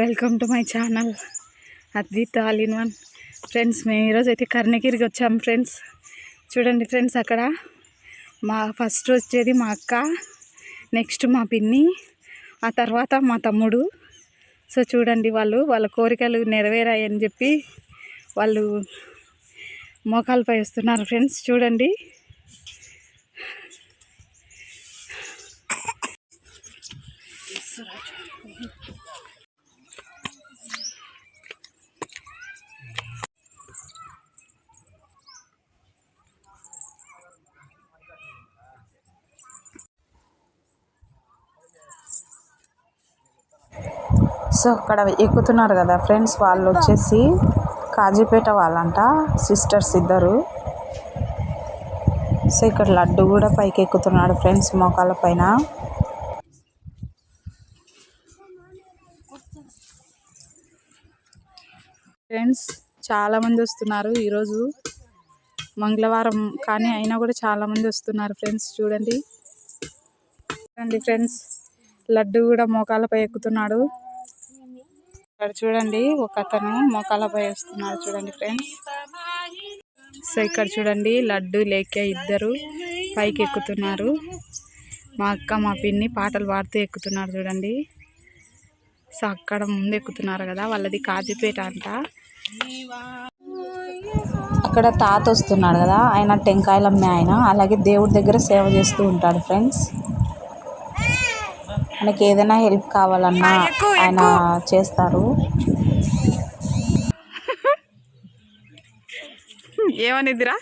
Welcome to my channel Advith all in one friends మేము ఈరోజు అయితే కర్ణగిరికి వచ్చాము ఫ్రెండ్స్ చూడండి ఫ్రెండ్స్ అక్కడ మా ఫస్ట్ వచ్చేది మా అక్క నెక్స్ట్ మా పిన్ని ఆ తర్వాత మా తమ్ముడు. సో చూడండి వాళ్ళు వాళ్ళ కోరికలు నెరవేరాయని చెప్పి వాళ్ళు మోకాలపై వస్తున్నారు ఫ్రెండ్స్ చూడండి. సో అక్కడ ఎక్కుతున్నారు కదా ఫ్రెండ్స్ వాళ్ళు వచ్చేసి కాజీపేట వాళ్ళంట సిస్టర్స్ ఇద్దరు. సో ఇక్కడ లడ్డు కూడా పైకి ఎక్కుతున్నాడు ఫ్రెండ్స్ మోకాల పైన. ఫ్రెండ్స్ చాలామంది వస్తున్నారు ఈరోజు. మంగళవారం కానీ అయినా కూడా చాలామంది వస్తున్నారు ఫ్రెండ్స్ చూడండి. చూడండి ఫ్రెండ్స్ లడ్డు కూడా మోకాలపై ఎక్కుతున్నాడు. ఇక్కడ చూడండి. ఒక అతను మోకాలపై వస్తున్నాడు చూడండి ఫ్రెండ్స్. సో ఇక్కడ చూడండి లడ్డు లేక ఇద్దరు పైకి ఎక్కుతున్నారు మా అక్క మా పిన్ని పాటలు పాడుతూ ఎక్కుతున్నారు చూడండి. సో అక్కడ ముందు ఎక్కుతున్నారు కదా వాళ్ళది కాజీపేట అంట. అక్కడ తాత వస్తున్నాడు కదా ఆయన టెంకాయలమ్మే ఆయన. అలాగే దేవుడి దగ్గర సేవ చేస్తూ ఉంటాడు ఫ్రెండ్స్. మనకి ఏదైనా హెల్ప్ కావాలన్నా ఆయన చేస్తారు. ఏమనిద్దిరా?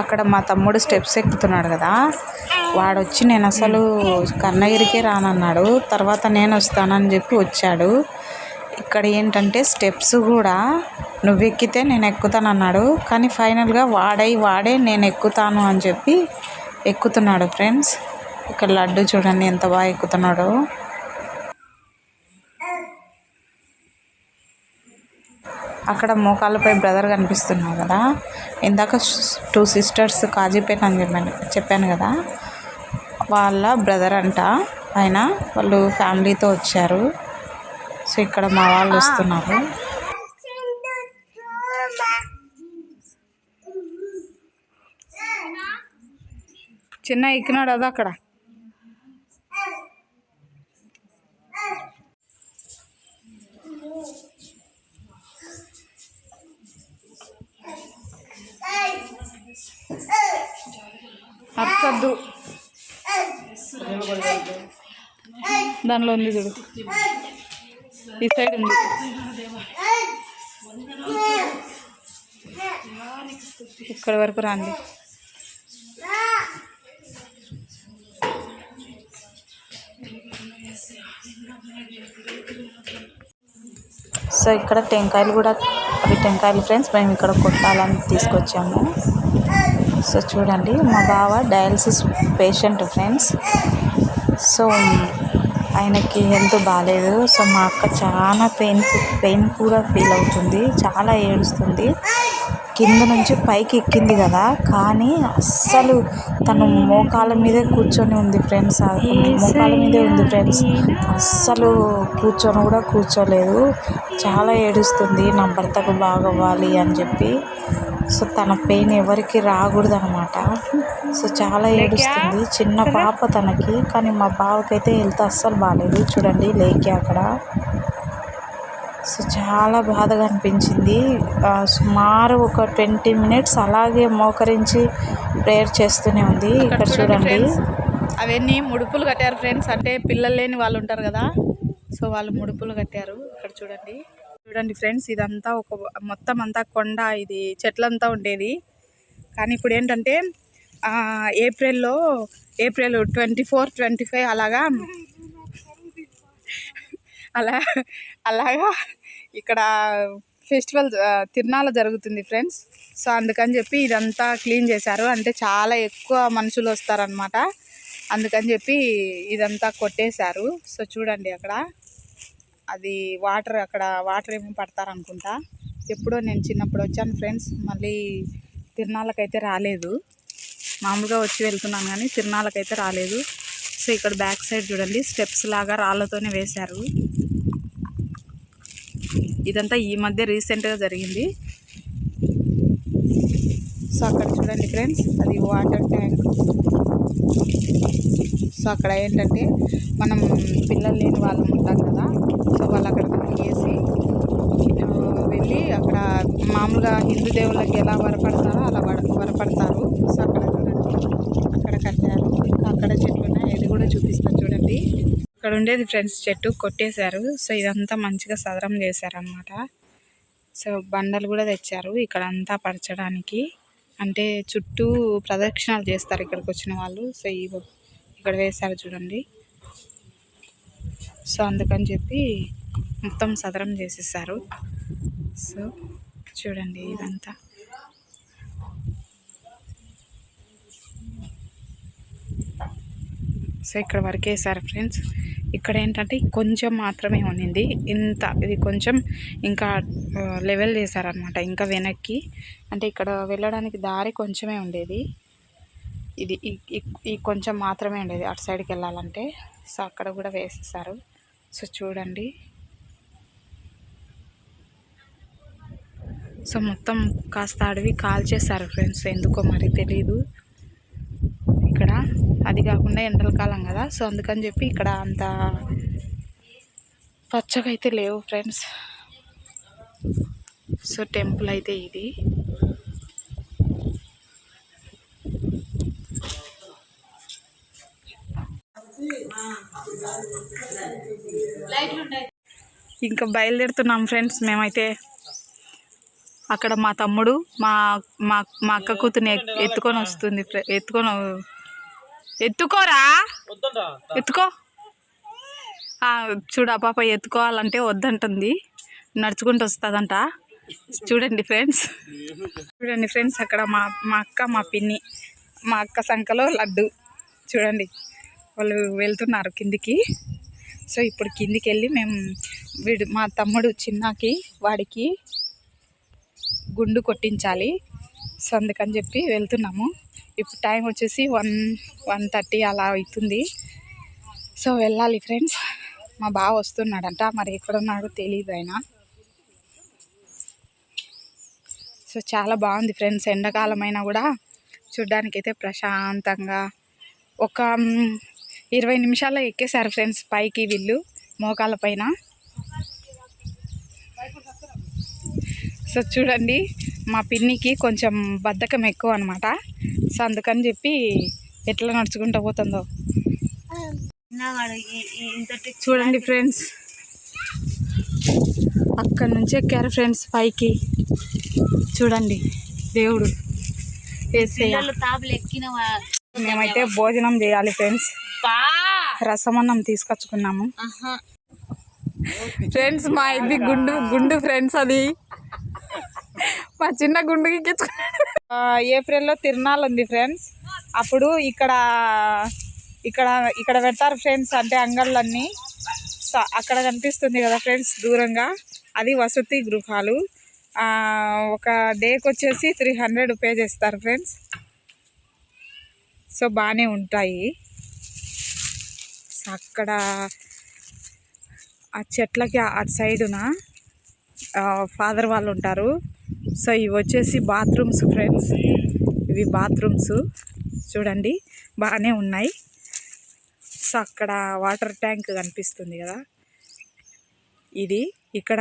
అక్కడ మా తమ్ముడు స్టెప్స్ ఎక్కుతున్నాడు కదా వాడు వచ్చి నేను అసలు కన్నగిరికే రానన్నాడు. తర్వాత నేను వస్తానని చెప్పి వచ్చాడు. ఇక్కడ ఏంటంటే స్టెప్స్ కూడా. నువ్వు ఎక్కితే నేను ఎక్కుతాను అన్నాడు. కానీ ఫైనల్గా వాడై వాడే నేను ఎక్కుతాను అని చెప్పి ఎక్కుతున్నాడు ఫ్రెండ్స్. ఇక్కడ లడ్డు చూడండి ఎంత బాగా ఎక్కుతున్నాడు. అక్కడ మోకాళ్ళపై బ్రదర్ కనిపిస్తున్నావు కదా. ఇందాక టూ సిస్టర్స్ కాజీపేట అని చెప్పాను చెప్పాను కదా. వాళ్ళ బ్రదర్ అంట. ఆయన వాళ్ళు ఫ్యామిలీతో వచ్చారు. సో ఇక్కడ మా వాళ్ళు వస్తున్నారు. చిన్న ఎక్కినాడు అదా అక్కడ. అర్థద్దు దానిలో ఉంది చూడు. ఈ సైడ్ ఉంది. ఇక్కడ వరకు రాండి. సో ఇక్కడ టెంకాయలు కూడా అవి టెంకాయలు ఫ్రెండ్స్ మేము ఇక్కడ కొట్టాలని తీసుకొచ్చాము. సో చూడండి మా బావ డయాలసిస్ పేషెంట్ ఫ్రెండ్స్ సో ఆయనకి హెల్త్ బాగాలేదు సో మా అక్క చాలా పెయిన్ పెయిన్ కూడా ఫీల్ అవుతుంది. చాలా ఏడుస్తుంది. కింద నుంచి పైకి ఎక్కింది కదా కానీ అస్సలు తను మోకాల మీదే కూర్చొని ఉంది ఫ్రెండ్స్ మోకాల మీదే ఉంది ఫ్రెండ్స్. అస్సలు కూర్చొని కూడా కూర్చోలేదు. చాలా ఏడుస్తుంది నా భర్తకు బాగవ్వాలి అని చెప్పి. సో తన పెయిన్ ఎవరికి రాకూడదు అనమాట సో చాలా ఏడుస్తుంది. చిన్న పాప తనకి కానీ మా బావకైతే హెల్త్ అస్సలు బాగాలేదు చూడండి లేకి అక్కడ. సో చాలా బాధగా అనిపించింది. ఆ, సుమారు ఒక ట్వంటీ మినిట్స్ అలాగే మోకరించి ప్రేయర్ చేస్తూనే ఉంది. ఇక్కడ చూడండి అవన్నీ ముడుపులు కట్టారు ఫ్రెండ్స్. అంటే పిల్లలు లేని వాళ్ళు ఉంటారు కదా సో వాళ్ళు ముడుపులు కట్టారు. ఇక్కడ చూడండి. చూడండి ఫ్రెండ్స్ ఇదంతా ఒక మొత్తం అంతా కొండ ఇది చెట్లంతా ఉండేది. కానీ ఇప్పుడు ఏంటంటే ఏప్రిల్లో April twenty four twenty five అలాగా అలా అలాగా ఇక్కడ ఫెస్టివల్ తిరునాళ్ళ జరుగుతుంది ఫ్రెండ్స్. సో అందుకని చెప్పి ఇదంతా క్లీన్ చేశారు. అంటే చాలా ఎక్కువ మనుషులు వస్తారనమాట అందుకని చెప్పి ఇదంతా కొట్టేశారు. సో చూడండి అక్కడ. అది వాటర్ అక్కడ వాటర్ ఏమో పడతారనుకుంటా. ఎప్పుడో నేను చిన్నప్పుడు వచ్చాను ఫ్రెండ్స్. మళ్ళీ తిరునాళ్ళకైతే రాలేదు. మామూలుగా వచ్చి వెళ్తున్నాను కానీ తిరునాళ్ళకైతే రాలేదు. సో ఇక్కడ బ్యాక్ సైడ్ చూడండి. స్టెప్స్ లాగా రాళ్ళతోనే వేశారు. ఇదంతా ఈ మధ్య రీసెంట్గా జరిగింది. సో అక్కడ చూడండి ఫ్రెండ్స్ అది వాటర్ ట్యాంక్. సో అక్కడ ఏంటంటే మనం పిల్లలు లేని వాళ్ళం ఉంటాం కదా సో వాళ్ళు అక్కడ వేసి వెళ్ళి అక్కడ మామూలుగా హిందూ దేవుళ్ళకి ఎలా వరపడతారో అలా వర వరపడతారు. సో అక్కడ చూడండి అక్కడ కట్టారు. అక్కడ చెట్లు ఉన్నాయి ఇది కూడా చూపిస్తాను చూడండి. ఇక్కడ ఉండేది ఫ్రెండ్స్ చెట్టు కొట్టేశారు. సో ఇదంతా మంచిగా సదరం చేశారనమాట సో బండలు కూడా తెచ్చారు ఇక్కడ అంతా పరచడానికి. అంటే చుట్టూ ప్రదక్షిణాలు చేస్తారు ఇక్కడికి వచ్చిన వాళ్ళు. సో ఈ ఇక్కడ వేశారు చూడండి. సో అందుకని చెప్పి మొత్తం సదరం చేసేసారు. సో చూడండి ఇదంతా. సో ఇక్కడ వరకు వేసారు ఫ్రెండ్స్. ఇక్కడ ఏంటంటే కొంచెం మాత్రమే ఉన్నింది. ఇంత ఇది కొంచెం ఇంకా లెవెల్ చేశారనమాట ఇంకా వెనక్కి అంటే ఇక్కడ వెళ్ళడానికి దారి కొంచెమే ఉండేది. ఇది ఈ- కొంచెం మాత్రమే ఉండేది. అటు సైడ్కి వెళ్ళాలంటే. సో అక్కడ కూడా వేసేసారు. సో చూడండి. సో మొత్తం కాస్త అడవి కాల్చేశారు ఫ్రెండ్స్. ఎందుకో మరి తెలీదు. అది కాకుండా ఎండల కాలం కదా. సో అందుకని చెప్పి ఇక్కడ అంత పచ్చగా అయితే లేవు ఫ్రెండ్స్. సో టెంపుల్ అయితే ఇది. ఇంకా బయలుదేరుతున్నాం ఫ్రెండ్స్. మేమైతే అక్కడ మా తమ్ముడు మా మా మా అక్క కూతుర్ని ఎత్తుకొని వస్తుంది ఎత్తుకొని ఎత్తుకోరా? ఎత్తుకో. చూడు పాప ఎత్తుకోవాలంటే వద్దంటుంది. నడుచుకుంటూ వస్తుందంట. చూడండి ఫ్రెండ్స్. చూడండి ఫ్రెండ్స్ అక్కడ మా మా అక్క మా పిన్ని మా అక్క సంఖలో లడ్డు. చూడండి వాళ్ళు వెళ్తున్నారు కిందికి. సో ఇప్పుడు కిందికి వెళ్ళి మేము వీడు మా తమ్ముడు చిన్నకి వాడికి గుండు కొట్టించాలి. సో అందుకని చెప్పి వెళ్తున్నాము. ఇప్పుడు టైం వచ్చేసి వన్ వన్ థర్టీ అలా అవుతుంది. సో వెళ్ళాలి ఫ్రెండ్స్. మా బావ వస్తున్నాడంట మరి ఎక్కడ ఉన్నాడో తెలియదు ఆయన. సో చాలా బాగుంది ఫ్రెండ్స్ ఎండాకాలం అయినా కూడా చూడ్డానికైతే ప్రశాంతంగా. ఒక ఇరవై నిమిషాల్లో ఎక్కేశారు ఫ్రెండ్స్ పైకి వీళ్ళు మోకాల పైన. సో చూడండి మా పిన్నికి కొంచెం బద్ధకం ఎక్కువ అనమాట సో అందుకని చెప్పి ఎట్లా నడుచుకుంటూ పోతుందో. చూడండి ఫ్రెండ్స్. అక్కడ నుంచి ఎక్కారు ఫ్రెండ్స్ పైకి. చూడండి దేవుడు. మేమైతే భోజనం చేయాలి ఫ్రెండ్స్. రసమన్నం తీసుకొచ్చుకున్నాము. ఫ్రెండ్స్ మా ఇది గుండు గుండు ఫ్రెండ్స్ అది. మా చిన్న గుండుకి ఎక్కించుకున్నాడు ఏప్రిల్లో తిరునాళ్ళు ఉంది ఫ్రెండ్స్. అప్పుడు ఇక్కడ ఇక్కడ ఇక్కడ పెడతారు ఫ్రెండ్స్ అంటే అంగళ్ళన్నీ. సో అక్కడ కనిపిస్తుంది కదా ఫ్రెండ్స్ దూరంగా. అది వసతి గృహాలు. ఒక డేకి వచ్చేసి త్రీ హండ్రెడ్ పే చేస్తారు ఫ్రెండ్స్. సో బాగానే ఉంటాయి. అక్కడ ఆ చెట్లకి అటు సైడున ఫాదర్ వాళ్ళు ఉంటారు. సో ఇవి వచ్చేసి బాత్రూమ్స్ ఫ్రెండ్స్. ఇవి బాత్రూమ్స్. చూడండి బాగానే ఉన్నాయి. సో అక్కడ వాటర్ ట్యాంక్ కనిపిస్తుంది కదా. ఇది ఇక్కడ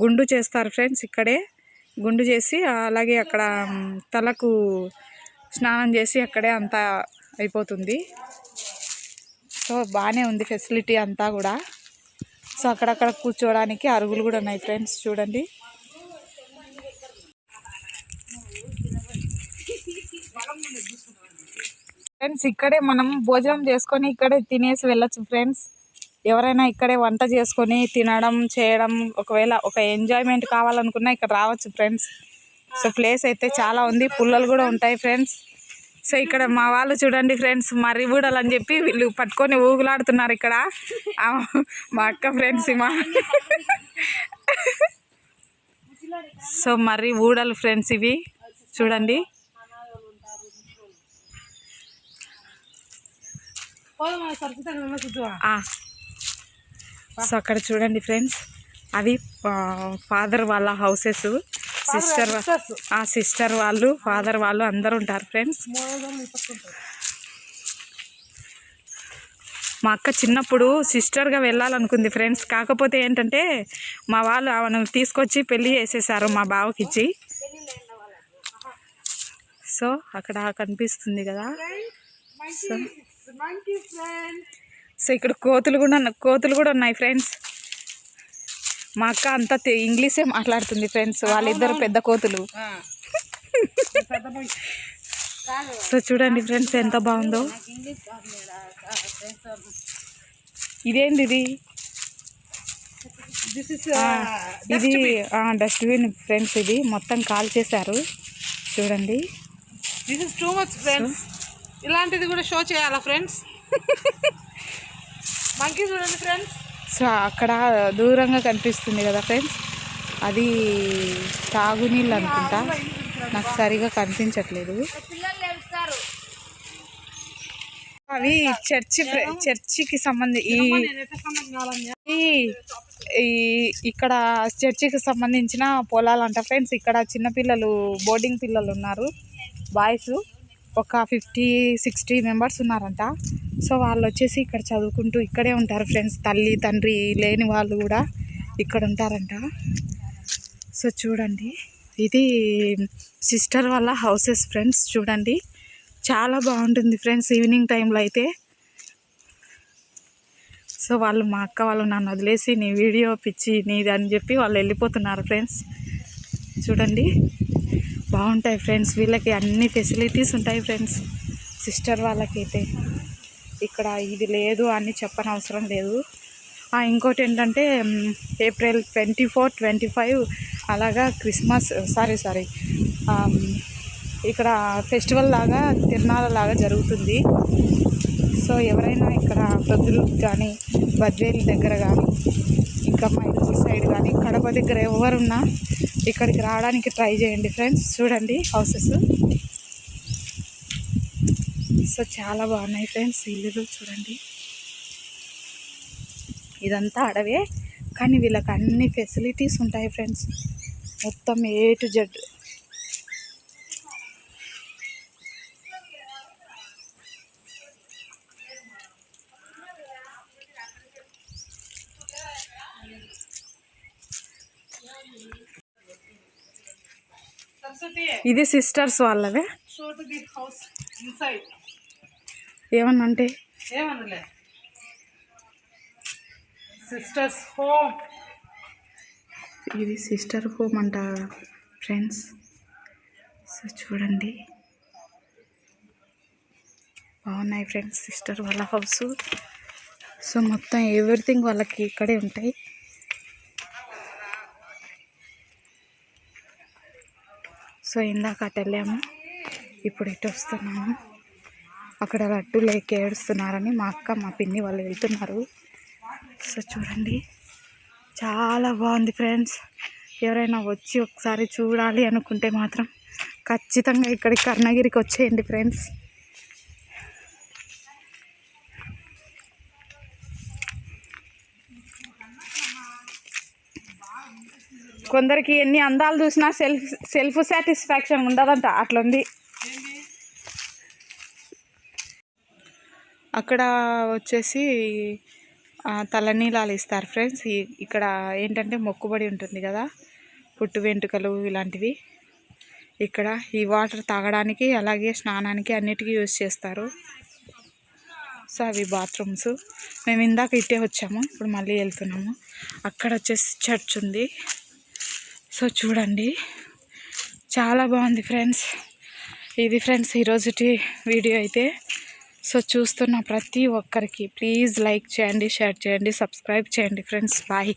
గుండు చేస్తారు ఫ్రెండ్స్ ఇక్కడే. గుండు చేసి అలాగే అక్కడ తలకు స్నానం చేసి అక్కడే అంతా అయిపోతుంది. సో బాగానే ఉంది ఫెసిలిటీ అంతా కూడా. సో అక్కడక్కడ కూర్చోవడానికి అరుగులు కూడా ఉన్నాయి ఫ్రెండ్స్ చూడండి. ఫ్రెండ్స్ ఇక్కడే మనం భోజనం చేసుకొని ఇక్కడే తినేసి వెళ్ళొచ్చు ఫ్రెండ్స్ ఎవరైనా ఇక్కడే వంట చేసుకొని తినడం చేయడం ఒకవేళ ఒక ఎంజాయ్మెంట్ కావాలనుకున్నా ఇక్కడ రావచ్చు ఫ్రెండ్స్ సో ప్లేస్ అయితే చాలా ఉంది. పుల్లలు కూడా ఉంటాయి ఫ్రెండ్స్ సో ఇక్కడ మా వాళ్ళు చూడండి ఫ్రెండ్స్ మర్రి బూడలు అని చెప్పి వీళ్ళు పట్టుకొని ఊగులాడుతున్నారు ఇక్కడ. మా అక్క ఫ్రెండ్స్ మా సో మరి ఊడలు ఫ్రెండ్స్ ఇవి. చూడండి. సో అక్కడ చూడండి ఫ్రెండ్స్. అవి ఫాదర్ వాళ్ళ హౌసెస్. సిస్టర్ ఆ సిస్టర్ వాళ్ళు ఫాదర్ వాళ్ళు అందరు ఉంటారు ఫ్రెండ్స్. మా అక్క చిన్నప్పుడు సిస్టర్గా వెళ్ళాలనుకుంది ఫ్రెండ్స్. కాకపోతే ఏంటంటే మా వాళ్ళు ఆమెను తీసుకొచ్చి పెళ్ళి చేసేసారు మా బావకి ఇచ్చి. సో అక్కడ కనిపిస్తుంది కదా. సో సో ఇక్కడ కోతులు కూడా కోతులు కూడా ఉన్నాయి ఫ్రెండ్స్ మా అక్క అంతా ఇంగ్లీషే మాట్లాడుతుంది ఫ్రెండ్స్ వాళ్ళిద్దరు పెద్ద కోతులు. సో చూడండి ఫ్రెండ్స్ ఎంత బాగుందో. ఇదేంది ఇది? ఇది డస్ట్బిన్ ఫ్రెండ్స్ ఇది. మొత్తం కాల్ చేశారు చూడండి this is too much friends ఇలాంటిది కూడా షో చేయాలా ఫ్రెండ్స్ మంకీ చూడండి ఫ్రెండ్స్ సో అక్కడ దూరంగా కనిపిస్తుంది కదా ఫ్రెండ్స్ అది తాగునీళ్ళు అనుకుంటా. నాకు సరిగా కనిపించట్లేదు. అవి చర్చి చర్చికి సంబంధి ఈ ఇక్కడ చర్చికి సంబంధించిన పొలాలు అంట ఫ్రెండ్స్ ఇక్కడ చిన్నపిల్లలు బోర్డింగ్ పిల్లలు ఉన్నారు బాయ్స్ ఒక ఫిఫ్టీ సిక్స్టీ మెంబర్స్ ఉన్నారంట. సో వాళ్ళు వచ్చేసి ఇక్కడ చదువుకుంటూ ఇక్కడే ఉంటారు ఫ్రెండ్స్. తల్లి తండ్రి లేని వాళ్ళు కూడా ఇక్కడ ఉంటారంట. సో చూడండి ఇది సిస్టర్ వాళ్ళ హౌసెస్ ఫ్రెండ్స్. చూడండి చాలా బాగుంటుంది ఫ్రెండ్స్ ఈవినింగ్ టైంలో అయితే. సో వాళ్ళు మా అక్క వాళ్ళు నన్ను వదిలేసి నీ వీడియో పిచ్చి నీది అని చెప్పి వాళ్ళు వెళ్ళిపోతున్నారు ఫ్రెండ్స్. చూడండి బాగుంటాయి ఫ్రెండ్స్. వీళ్ళకి అన్ని ఫెసిలిటీస్ ఉంటాయి ఫ్రెండ్స్. సిస్టర్ వాళ్ళకైతే ఇక్కడ ఇది లేదు అని చెప్పని అవసరం లేదు ఇంకోటి ఏంటంటే April twenty four twenty five అలాగా క్రిస్మస్ సారీ సారీ ఇక్కడ ఫెస్టివల్ లాగా తిరునాళ్ళ లాగా జరుగుతుంది. సో ఎవరైనా ఇక్కడ ప్రజలు కానీ బద్వేలు దగ్గర కానీ ఇంకా మైసూర్ సైడ్ కానీ కడప దగ్గర ఎవరున్నా ఇక్కడికి రావడానికి ట్రై చేయండి ఫ్రెండ్స్. చూడండి హౌసెస్. సో చాలా బాగున్నాయి ఫ్రెండ్స్ ఇల్లులు చూడండి. ఇదంతా అడవే కానీ వీళ్ళకి అన్ని ఫెసిలిటీస్ ఉంటాయి ఫ్రెండ్స్. మొత్తం ఏ టు జెడ్ ఇది sisters వాళ్ళవే? Show to the house inside ఏమన్నా అంటే ఏమనలే. Sisters home. ఇది సిస్టర్ హోమ్ అంట ఫ్రెండ్స్. సో చూడండి. బాగున్నాయి ఫ్రెండ్స్ సిస్టర్ వాళ్ళ హౌస్. సో మొత్తం ఎవ్రీథింగ్ వాళ్ళకి ఇక్కడే ఉంటాయి. సో ఇందాక అటు వెళ్ళాము. ఇప్పుడు ఇటు వస్తున్నాము. అక్కడ లడ్డు లేక ఏడుస్తున్నారని మా అక్క మా పిన్ని వాళ్ళు వెళ్తున్నారు. సో చూడండి. చాలా బాగుంది ఫ్రెండ్స్. ఎవరైనా వచ్చి ఒకసారి చూడాలి అనుకుంటే మాత్రం ఖచ్చితంగా ఇక్కడికి కర్ణగిరికి వచ్చేయండి ఫ్రెండ్స్. కొందరికి ఎన్ని అందాలు చూసినా సెల్ఫ్ సెల్ఫ్ సాటిస్ఫాక్షన్ ఉండదంట. అట్లుంది. అక్కడ వచ్చేసి తలనీలాలు ఇస్తారు ఫ్రెండ్స్. ఇక్కడ ఏంటంటే మొక్కుబడి ఉంటుంది కదా పుట్టు వెంట్రుకలు ఇలాంటివి. ఇక్కడ ఈ వాటర్ తాగడానికి అలాగే స్నానానికి అన్నిటికీ యూజ్ చేస్తారు. సో అవి బాత్రూమ్స్. మేము ఇందాక ఇట్టే వచ్చాము. ఇప్పుడు మళ్ళీ వెళ్తున్నాము. అక్కడ వచ్చేసి చర్చ్ ఉంది. సో చూడండి. చాలా బాగుంది ఫ్రెండ్స్. ఇది ఫ్రెండ్స్ ఈరోజుటి వీడియో అయితే. సో చూస్తున్న ప్రతి ఒక్కరికి ప్లీజ్ లైక్ చేయండి షేర్ చేయండి సబ్స్క్రైబ్ చేయండి ఫ్రెండ్స్. బాయ్.